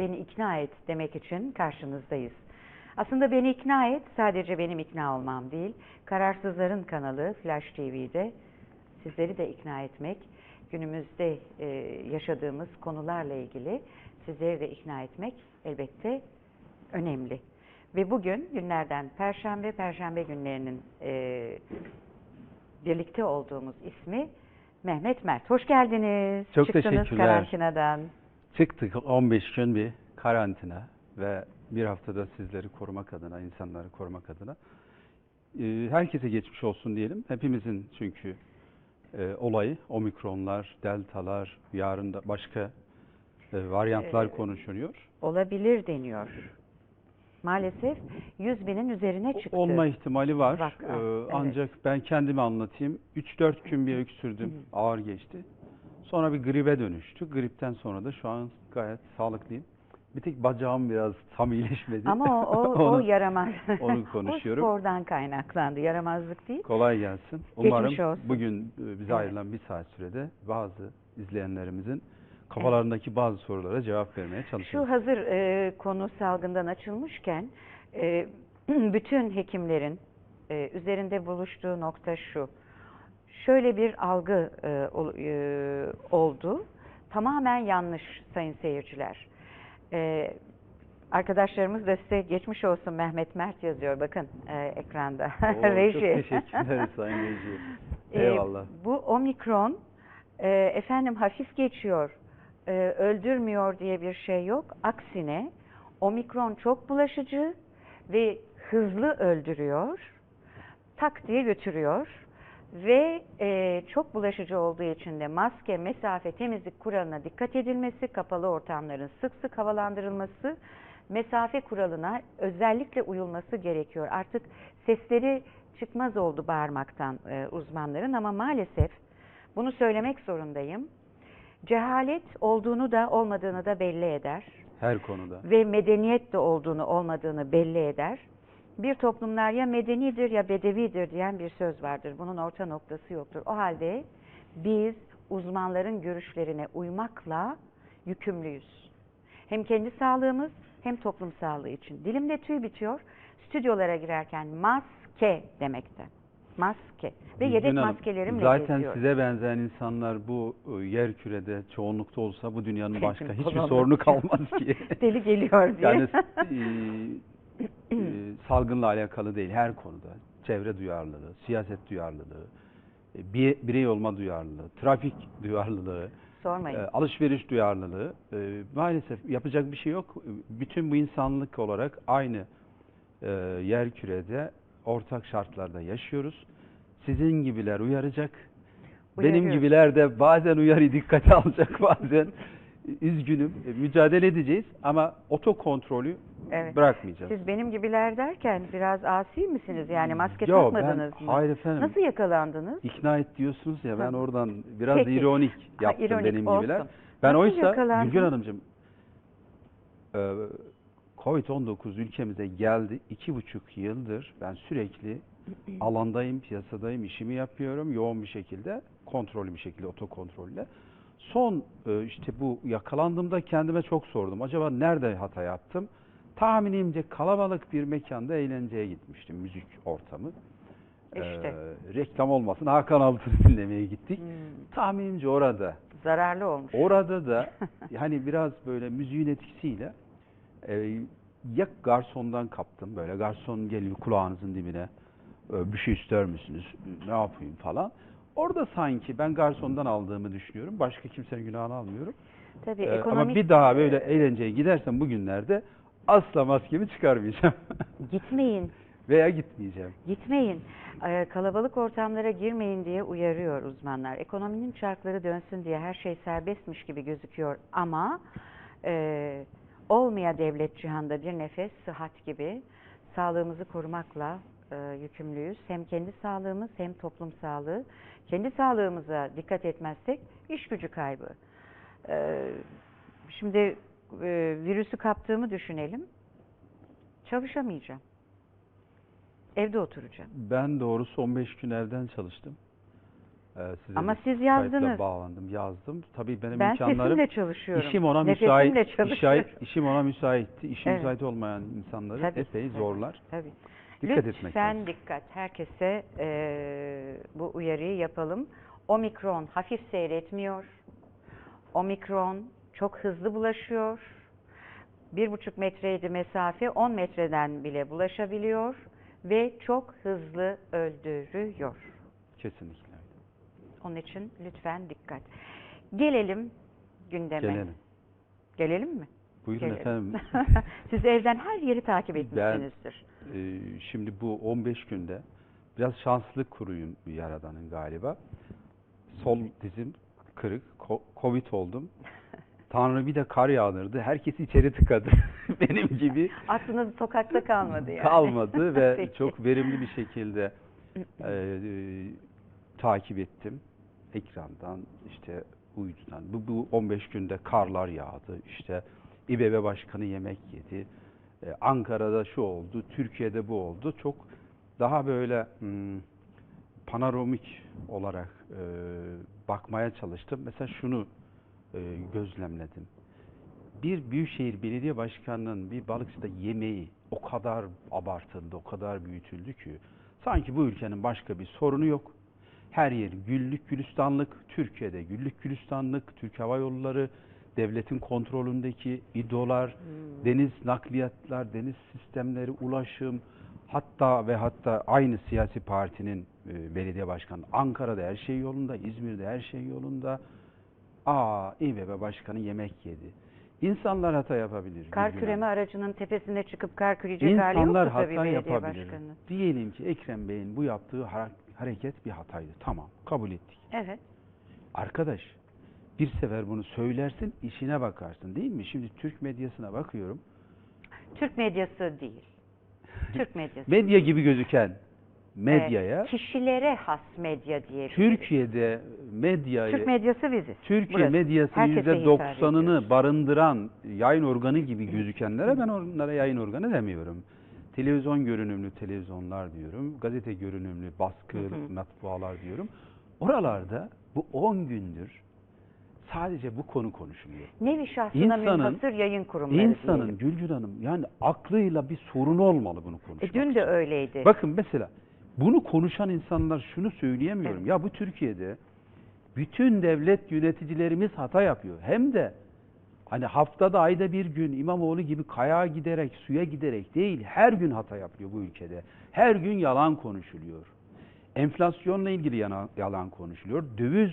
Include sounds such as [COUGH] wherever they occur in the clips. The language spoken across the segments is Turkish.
beni ikna et demek için karşınızdayız. Aslında beni ikna et sadece benim ikna olmam değil. Kararsızların kanalı Flash TV'de sizleri de ikna etmek, günümüzde e, yaşadığımız konularla ilgili sizleri de ikna etmek elbette önemli. Ve bugün günlerden Perşembe, Perşembe günlerinin e, birlikte olduğumuz ismi Mehmet Mert. Hoş geldiniz. Çok Çıktınız teşekkürler. karantinadan. Çıktık 15 gün bir karantina ve bir haftada sizleri korumak adına, insanları korumak adına. Ee, Herkese geçmiş olsun diyelim. Hepimizin çünkü e, olayı omikronlar, deltalar, yarın da başka e, varyantlar Ee, konuşuluyor. Olabilir deniyor. Maalesef 100 binin üzerine çıktı. Olma ihtimali var. Vaka, Ee, evet. Ancak ben kendimi anlatayım. 3-4 gün bir öksürdüm. Ağır geçti. Sonra bir gribe dönüştü. Gripten sonra da şu an gayet sağlıklıyım. Bir tek bacağım biraz tam iyileşmedi. Ama o, o, [LAUGHS] o Onu- yaramaz. onu [LAUGHS] konuşuyorum. o spordan kaynaklandı. Yaramazlık değil. Kolay gelsin. Umarım bugün e, bize Evet. ayrılan bir saat sürede bazı izleyenlerimizin kafalarındaki bazı sorulara cevap vermeye Şu çalışırız. hazır e, konu salgından açılmışken e, [CLEARS THROAT] bütün hekimlerin e, üzerinde buluştuğu nokta şu. Şöyle bir algı e, e, oldu. Tamamen yanlış sayın seyirciler. E, arkadaşlarımız da size geçmiş olsun Mehmet Mert yazıyor. Bakın e, ekranda. [LAUGHS] Oo, Reji. Çok teşekkürler Sayın Reji. [LAUGHS] E, Eyvallah. bu omikron e, efendim hafif geçiyor, e, öldürmüyor diye bir şey yok. Aksine omikron çok bulaşıcı ve hızlı öldürüyor. Tak diye götürüyor. Ve e, çok bulaşıcı olduğu için de maske, mesafe, temizlik kuralına dikkat edilmesi, kapalı ortamların sık sık havalandırılması, mesafe kuralına özellikle uyulması gerekiyor. Artık sesleri çıkmaz oldu bağırmaktan e, uzmanların ama maalesef bunu söylemek zorundayım. Cehalet olduğunu da olmadığını da belli eder Her konuda. ve medeniyet de olduğunu olmadığını belli eder. Bir toplumlar ya medenidir ya bedevidir diyen bir söz vardır. Bunun orta noktası yoktur. O halde biz uzmanların görüşlerine uymakla yükümlüyüz. Hem kendi sağlığımız hem toplum sağlığı için. Dilimde tüy bitiyor. Stüdyolara girerken maske demekte. Maske. Ve yedek Hanım, maskelerimle Zaten geziyorum. size benzeyen insanlar bu e, yer kürede çoğunlukta olsa bu dünyanın başka [LAUGHS] hiçbir sorunu [LAUGHS] kalmaz ki. Deli geliyor diye. yani [LAUGHS] e, e, salgınla alakalı değil her konuda. Çevre duyarlılığı, siyaset duyarlılığı, e, bir- birey olma duyarlılığı, trafik [LAUGHS] duyarlılığı, Sormayın. e, alışveriş duyarlılığı e, maalesef yapacak bir şey yok. Bütün bu insanlık olarak aynı e, yer kürede ortak şartlarda yaşıyoruz. Sizin gibiler uyaracak. Benim Uyarıyoruz. gibiler de bazen uyarı dikkate [LAUGHS] alacak bazen. Üzgünüm. e, Mücadele edeceğiz ama otokontrolü Evet. bırakmayacağız. Siz benim gibiler derken biraz asi misiniz? Yani maske Yo, takmadınız ben- mı? hayır efendim. Nasıl yakalandınız? İkna et diyorsunuz ya ben oradan biraz Peki. ironik Ha, yaptım ironik benim olsun. gibiler. Ben Nasıl oysa yakalandın? Gülgün Hanımcığım e, Covid-19 ülkemize geldi. iki buçuk yıldır ben sürekli alandayım, piyasadayım, işimi yapıyorum yoğun bir şekilde, kontrollü bir şekilde, otokontrolle. Son e, işte bu yakalandığımda kendime çok sordum. Acaba nerede hata yaptım? Tahminimce kalabalık bir mekanda eğlenceye gitmiştim, müzik ortamı. İşte. Ee, reklam olmasın Hakan Altun'u [LAUGHS] dinlemeye gittik. Hmm, Tahminimce orada. zararlı olmuş. Orada da [LAUGHS] hani biraz böyle müziğin etkisiyle e, ya garsondan kaptım böyle garson geliyor kulağınızın dibine e, bir şey ister misiniz ne yapayım falan. Orada sanki ben garsondan aldığımı düşünüyorum. Başka kimsenin günahını almıyorum. Tabii Ee, ekonomik ama bir daha böyle eğlenceye gidersem bugünlerde asla maskemi çıkarmayacağım. [LAUGHS] gitmeyin. Veya gitmeyeceğim. Gitmeyin. Ee, kalabalık ortamlara girmeyin diye uyarıyor uzmanlar. Ekonominin çarkları dönsün diye her şey serbestmiş gibi gözüküyor ama e, olmaya devlet cihanda bir nefes sıhhat gibi sağlığımızı korumakla e, yükümlüyüz. Hem kendi sağlığımız hem toplum sağlığı. Kendi sağlığımıza dikkat etmezsek iş gücü kaybı. Ee, şimdi e, virüsü kaptığımı düşünelim. Çalışamayacağım. Evde oturacağım. Ben doğrusu 15 gün evden çalıştım. e, size Ama siz yazdınız. bağlandım, yazdım. Tabii benim Ben imkanlarım sesimle çalışıyorum. işim ona Nefesimle müsait, işay- işim ona müsaitti. İşim Evet. müsait olmayan insanları Tabii, epey tabii, zorlar. Tabii. Dikkat etmek Lütfen lazım. dikkat. Herkese e, bu uyarıyı yapalım. Omikron hafif seyretmiyor. Omikron çok hızlı bulaşıyor. Bir buçuk metreydi mesafe, 10 metreden bile bulaşabiliyor ve çok hızlı öldürüyor. Kesinlikle. Onun için lütfen dikkat. Gelelim gündeme. Gelelim. Gelelim mi? Buyurun Gelelim. efendim. [LAUGHS] Siz evden her yeri takip Ben- etmişsinizdir. Ee, şimdi bu 15 günde biraz şanslı kuruyum yaradanın galiba. Sol dizim kırık, ko- Covid oldum. [LAUGHS] Tanrı bir de kar yağdırdı. Herkes içeri tıkadı. [LAUGHS] Benim gibi Aklınız sokakta kalmadı yani. kalmadı ve çok verimli bir şekilde e, e, takip ettim. Ekrandan işte uydudan. Bu, bu 15 günde karlar yağdı. İşte İBB Başkanı yemek yedi. E, Ankara'da şu oldu, Türkiye'de bu oldu. Çok daha böyle hmm, panoramik olarak e, bakmaya çalıştım. Mesela şunu e, gözlemledim. Bir büyükşehir belediye başkanının bir balıkçıda yemeği o kadar abartıldı, o kadar büyütüldü ki sanki bu ülkenin başka bir sorunu yok. Her yer güllük gülistanlık, Türkiye'de güllük gülistanlık, Türk Hava Yolları, devletin kontrolündeki İDO'lar, deniz nakliyatlar, deniz sistemleri, ulaşım, hatta ve hatta aynı siyasi partinin e, belediye başkanı Ankara'da her şey yolunda, İzmir'de her şey yolunda. Aa, İBB başkanı yemek yedi. İnsanlar hata yapabilir. Kar küreme aracının tepesine çıkıp kar küreyecek hali yoktu İnsanlar tabii hata yapabilir. başkanı. Diyelim ki Ekrem Bey'in bu yaptığı hareket bir hataydı. Tamam, kabul ettik. Evet. Arkadaş, bir sefer bunu söylersin, işine bakarsın değil mi? Şimdi Türk medyasına bakıyorum. Türk medyası değil. [LAUGHS] Türk medyası. Medya gibi gözüken medyaya, Ee, kişilere has medya diye. Türkiye'de medyayı, Türk medyası biziz. Türkiye Burası. medyasının Herkese hitap %90'ını ediyoruz. barındıran yayın organı gibi gözükenlere ben onlara yayın organı demiyorum. Televizyon görünümlü televizyonlar diyorum. Gazete görünümlü baskı matbualar diyorum. Oralarda bu 10 gündür sadece bu konu konuşuluyor. Nevi şahsına İnsanın- münhasır yayın kurumları İnsanın diyelim. Gülcün Hanım yani aklıyla bir sorunu olmalı bunu E, konuşmak. dün de öyleydi. Bakın mesela bunu konuşan insanlar şunu söyleyemiyorum. Ya bu Türkiye'de bütün devlet yöneticilerimiz hata yapıyor. Hem de hani haftada ayda bir gün İmamoğlu gibi kayağa giderek, suya giderek değil, her gün hata yapıyor bu ülkede. Her gün yalan konuşuluyor. Enflasyonla ilgili yana- yalan konuşuluyor. Döviz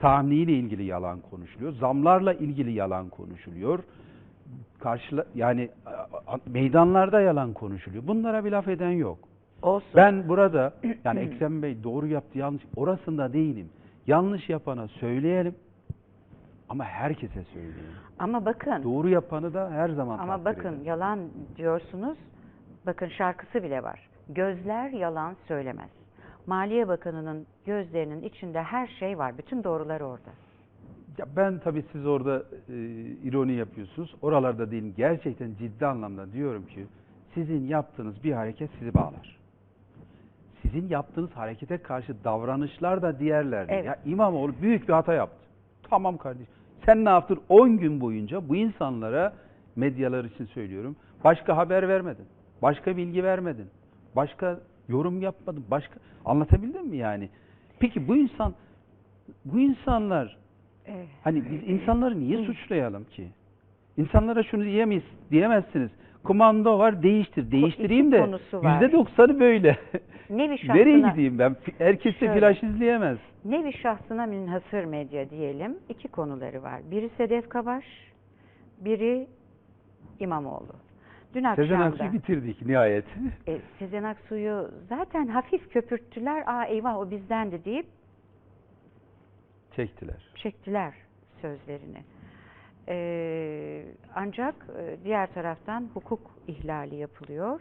tahminiyle ilgili yalan konuşuluyor. Zamlarla ilgili yalan konuşuluyor. Karşıla yani meydanlarda yalan konuşuluyor. Bunlara bir laf eden yok. Olsun. Ben burada yani [CLEARS THROAT] Ekrem Bey doğru yaptı yanlış orasında değilim. Yanlış yapana söyleyelim ama herkese söyleyelim. Ama bakın. Doğru yapanı da her zaman Ama bakın edelim. yalan diyorsunuz. Bakın şarkısı bile var. Gözler yalan söylemez. Maliye Bakanı'nın gözlerinin içinde her şey var. Bütün doğrular orada. Ya ben tabii siz orada e, ironi yapıyorsunuz. Oralarda değilim. Gerçekten ciddi anlamda diyorum ki sizin yaptığınız bir hareket sizi bağlar. Sizin yaptığınız harekete karşı davranışlar da diğerlerdir. Evet. Ya İmamoğlu büyük bir hata yaptı. Tamam kardeşim. Sen ne yaptın? 10 gün boyunca bu insanlara medyalar için söylüyorum. Başka haber vermedin. Başka bilgi vermedin. Başka yorum yapmadın. Başka anlatabildim mi yani? Peki bu insan bu insanlar Evet. Hani biz insanları niye suçlayalım ki? İnsanlara şunu diyemeyiz, diyemezsiniz. Komando var, değiştir. Değiştireyim de konusu var. yüzde doksanı böyle. [LAUGHS] Nevi [LAUGHS] şahsına, Nereye gideyim ben? Herkes de flaş izleyemez. nevi şahsına münhasır medya diyelim. İki konuları var. Biri Sedef Kabaş, biri İmamoğlu. Dün Sezen akşam Aksu'yu da bitirdik nihayet. e, Sezen Aksu'yu zaten hafif köpürttüler. Aa eyvah o bizdendi deyip Çektiler. çektiler sözlerini. Ee, ancak e, diğer taraftan hukuk ihlali yapılıyor.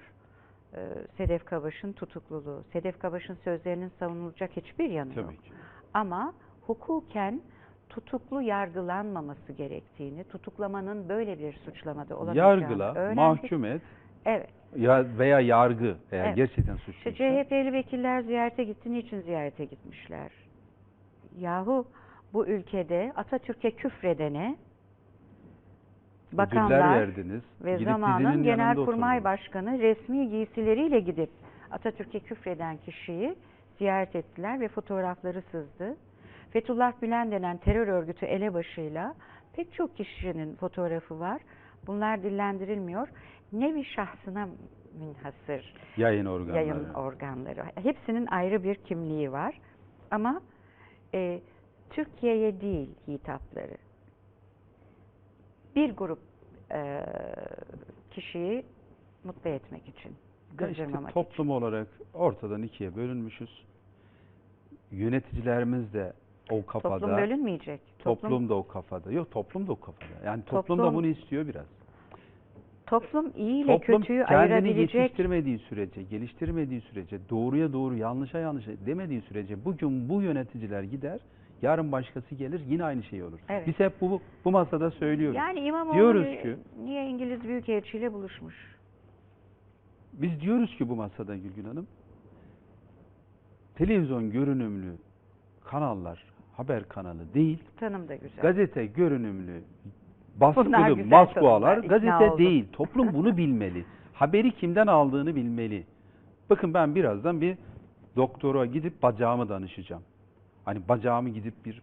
Ee, Sedef Kabaş'ın tutukluluğu. Sedef Kabaş'ın sözlerinin savunulacak hiçbir yanı yok. Tabii ki. Ama hukuken tutuklu yargılanmaması gerektiğini, tutuklamanın böyle bir suçlamada olamayacağını Yargıla, öğrendik. mahkum et Evet. ya veya yargı eğer Evet. gerçekten İşte suçluysa. CHP'li vekiller ziyarete gitti. Niçin ziyarete gitmişler? Yahu bu ülkede Atatürk'e küfredene bakanlar verdiniz. ve gidip zamanın Genelkurmay. Başkanı resmi giysileriyle gidip Atatürk'e küfreden kişiyi ziyaret ettiler ve fotoğrafları sızdı. Fethullah Gülen denen terör örgütü elebaşıyla pek çok kişinin fotoğrafı var. Bunlar dillendirilmiyor. Nevi şahsına münhasır Yayın organları. yayın organları. Hepsinin ayrı bir kimliği var. Ama e, Türkiye'ye değil hitapları. Bir grup e, kişiyi mutlu etmek için, Ya işte kızdırmamak için. toplum olarak ortadan ikiye bölünmüşüz. Yöneticilerimiz de o kafada. Toplum bölünmeyecek. Toplum da o kafada. Yok toplum da o kafada. Yani toplum, da Toplum- bunu istiyor biraz. toplum iyi ile Toplum kötüyü ayırabilecek. yetiştirmediği sürece, geliştirmediği sürece, doğruya doğru, yanlışa yanlış demediği sürece bugün bu yöneticiler gider, yarın başkası gelir yine aynı şey olur. Evet. Biz hep bu bu masada söylüyoruz. Yani İmamoğlu Diyoruz ki- niye İngiliz Büyükelçiyle buluşmuş? Biz diyoruz ki bu masada Gülgün Hanım, televizyon görünümlü kanallar, haber kanalı değil, Tanım da güzel. gazete görünümlü, baskılı matbualar gazete oldum. değil. Toplum [LAUGHS] bunu bilmeli. Haberi kimden aldığını bilmeli. Bakın ben birazdan bir doktora gidip bacağımı danışacağım. Hani bacağımı gidip bir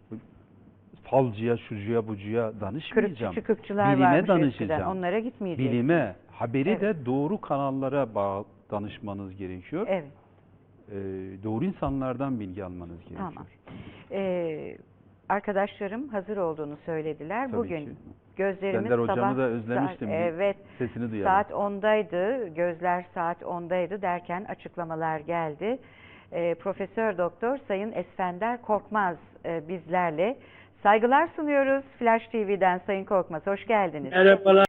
falcıya, şucuya, bucuya danışmayacağım. Kırıkçı Bilime varmış eskiden. danışacağım. Onlara gitmeyecek. Bilime, haberi Evet. de doğru kanallara bağ danışmanız gerekiyor. Evet. Ee, doğru insanlardan bilgi almanız gerekiyor. Tamam. Ee, arkadaşlarım hazır olduğunu söylediler. Tabii Bugün ki. gözlerimiz Sender hocamı sabah da özlemiştim. saat- evet. Sesini duyalım. Saat 10'daydı. Gözler saat 10'daydı derken açıklamalar geldi. Ee, Profesör Doktor Sayın Esfender Korkmaz e, bizlerle. Saygılar sunuyoruz Flash TV'den Sayın Korkmaz. Hoş geldiniz. Merhabalar.